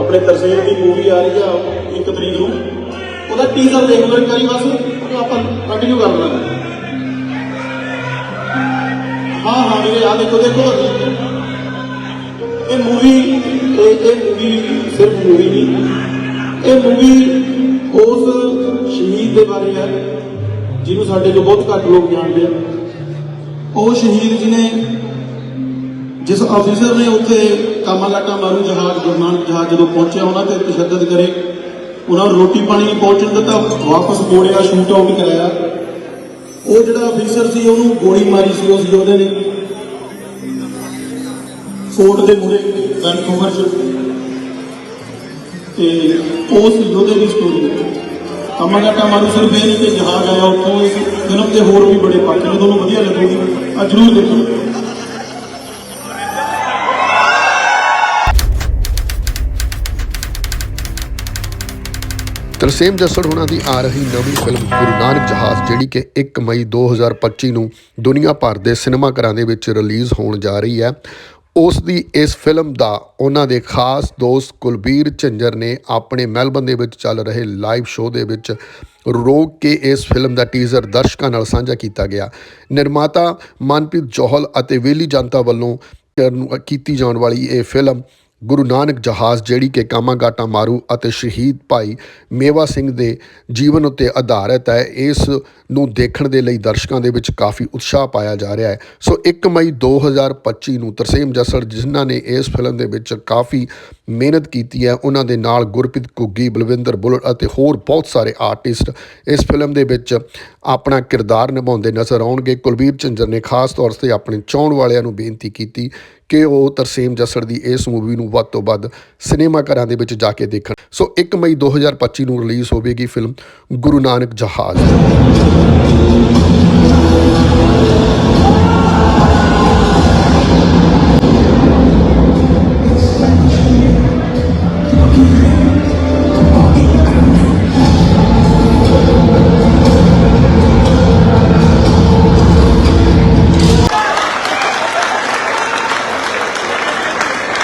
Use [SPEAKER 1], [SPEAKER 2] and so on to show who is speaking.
[SPEAKER 1] ਆਪਣੇ ਤਰਸੇਮ ਦੀ ਮੂਵੀ ਆ ਰਹੀ ਆ 1 ਤਰੀਕ ਨੂੰ। ਉਹਦਾ ਟੀਜ਼ਰ ਦੇਖ ਲਓ ਇੱਕ ਵਾਰੀ ਬਸ ਉਹ ਆਪਾਂ ਕੰਟੀਨਿਊ ਕਰ ਲਾਂਗੇ। ਹਾਂ ਹਾਂ ਵੀਰੇ ਆ ਦੇਖੋ ਦੇਖੋ। ਇਹ ਮੂਵੀ ਇਹ ਇਹ ਮੂਵੀ ਸਿਰਫ ਮੂਵੀ ਨਹੀਂ। ਇਹ ਮੂਵੀ ਉਸ ਸ਼ਹੀਦ ਦੇ ਬਾਰੇ ਹੈ, ਜਿਹਨੂੰ ਸਾਡੇ ਤੋਂ ਬਹੁਤ ਘੱਟ ਲੋਕ ਜਾਣਦੇ ਆ। ਉਹ ਸ਼ਹੀਦ ਜਿਹਨੇ ਜਿਸ ਆਫੀਸਰ ਨੇ ਉੱਥੇ ਕਾਮਾਲਾਟਾ ਮਾਰੂ ਜਹਾਜ਼ ਗੁਰਨਾਨਕ ਜਹਾਜ਼ ਜਦੋਂ ਪਹੁੰਚਿਆ, ਉਹਨਾਂ ਤੇ ਤਸ਼ੱਦਦ ਕਰੇ। ਉਹਨਾਂ ਨੂੰ ਰੋਟੀ ਪਾਣੀ ਨਹੀਂ ਪਹੁੰਚਣ ਦਿੱਤਾ, ਵਾਪਸ ਮੋੜਿਆ ਸ਼ੂਟ ਆਊਟ ਕਰਾਇਆ। ਉਹ ਜਿਹੜਾ ਅਫੀਸਰ ਸੀ, ਉਹਨੂੰ ਗੋਲੀ ਮਾਰੀ ਸੀ, ਉਸ ਯੋਧੇ ਨੇ। ਫੋਰਟ ਦੇ ਮੂਹਰੇ, ਵੈਨਕੂਵਰ ਚ। ਤੇ ਉਸ ਯੋਧੇ ਦੀ ਸਟੋਰੀ ਕਾਮਾਲਾਟਾ ਮਾਰੂ ਸਿਰਫ ਇਹ ਨਹੀਂ ਕਿ ਜਹਾਜ਼ ਆਇਆ, ਉੱਥੋਂ ਇਸ ਫਿਲਮ ਦੇ ਹੋਰ ਵੀ ਬੜੇ ਪੱਖ ਨੇ ਤੁਹਾਨੂੰ ਵਧੀਆ ਲੱਗੂਗੀ। ਆ ਜਰੂਰ ਦੇਖੋ।
[SPEAKER 2] ਤਰਸੇਮ ਜੱਸੜ ਹੁਣਾਂ ਦੀ ਆ ਰਹੀ ਨਵੀਂ ਫਿਲਮ ਗੁਰੂ ਨਾਨਕ ਜਹਾਜ਼, ਜਿਹੜੀ ਕਿ 1 ਮਈ 2025 ਨੂੰ ਦੁਨੀਆ ਭਰ ਦੇ ਸਿਨੇਮਾ ਘਰਾਂ ਦੇ ਵਿੱਚ ਰਿਲੀਜ਼ ਹੋਣ ਜਾ ਰਹੀ ਹੈ। ਉਸ ਦੀ ਇਸ ਫਿਲਮ ਦਾ ਉਹਨਾਂ ਦੇ ਖਾਸ ਦੋਸਤ ਕੁਲਬੀਰ ਝੰਜਰ ਨੇ ਆਪਣੇ ਮੈਲਬਨ ਦੇ ਵਿੱਚ ਚੱਲ ਰਹੇ ਲਾਈਵ ਸ਼ੋਅ ਦੇ ਵਿੱਚ ਰੋਕ ਕੇ ਇਸ ਫਿਲਮ ਦਾ ਟੀਜ਼ਰ ਦਰਸ਼ਕਾਂ ਨਾਲ ਸਾਂਝਾ ਕੀਤਾ ਗਿਆ। ਨਿਰਮਾਤਾ ਮਨਪ੍ਰੀਤ ਜੋਹਲ ਅਤੇ ਵੇਲੀ ਜਨਤਾ ਵੱਲੋਂ ਕਰਨ- ਕੀਤੀ ਜਾਣ ਵਾਲੀ ਇਹ ਫਿਲਮ ਗੁਰੂ ਨਾਨਕ ਜਹਾਜ਼ ਜਿਹੜੀ ਕਿ ਕਾਮਾਗਾਟਾ ਮਾਰੂ ਅਤੇ ਸ਼ਹੀਦ ਭਾਈ ਮੇਵਾ ਸਿੰਘ ਦੇ ਜੀਵਨ ਉੱਤੇ ਆਧਾਰਿਤ ਹੈ, ਇਸ ਨੂੰ ਦੇਖਣ ਦੇ ਲਈ ਦਰਸ਼ਕਾਂ ਦੇ ਵਿੱਚ ਕਾਫੀ ਉਤਸ਼ਾਹ ਪਾਇਆ ਜਾ ਰਿਹਾ ਹੈ। ਸੋ 1 ਮਈ 2025 ਨੂੰ ਤਰਸੇਮ ਜੱਸੜ, ਜਿਨ੍ਹਾਂ ਨੇ ਇਸ ਫਿਲਮ ਦੇ ਵਿੱਚ ਕਾਫੀ ਮਿਹਨਤ ਕੀਤੀ ਹੈ, ਉਹਨਾਂ ਦੇ ਨਾਲ ਗੁਰਪ੍ਰੀਤ ਕੁੱਗੀ ਬਲਵਿੰਦਰ ਬੁੱਲਰ ਅਤੇ ਹੋਰ ਬਹੁਤ ਸਾਰੇ ਆਰਟਿਸਟ ਇਸ ਫਿਲਮ ਦੇ ਵਿੱਚ ਆਪਣਾ ਕਿਰਦਾਰ ਨਿਭਾਉਂਦੇ ਨਜ਼ਰ ਆਉਣਗੇ। ਕੁਲਬੀਰ ਚੰਦਰ ਨੇ ਖਾਸ ਤੌਰ ਤੇ ਆਪਣੇ ਚਾਹਣ ਵਾਲਿਆਂ ਨੂੰ ਬੇਨਤੀ ਕੀਤੀ ਕਿ ਉਹ ਤਰਸੇਮ ਜਸੜ ਦੀ ਇਸ ਮੂਵੀ ਨੂੰ ਵੱਧ ਤੋਂ ਵੱਧ ਸਿਨੇਮਾ ਘਰਾਂ ਦੇ ਵਿੱਚ ਜਾ ਕੇ ਦੇਖਣ। ਸੋ 1 ਮਈ 2025 ਨੂੰ ਰਿਲੀਜ਼ ਹੋਵੇਗੀ ਫਿਲਮ ਗੁਰੂ ਨਾਨਕ ਜਹਾਜ਼।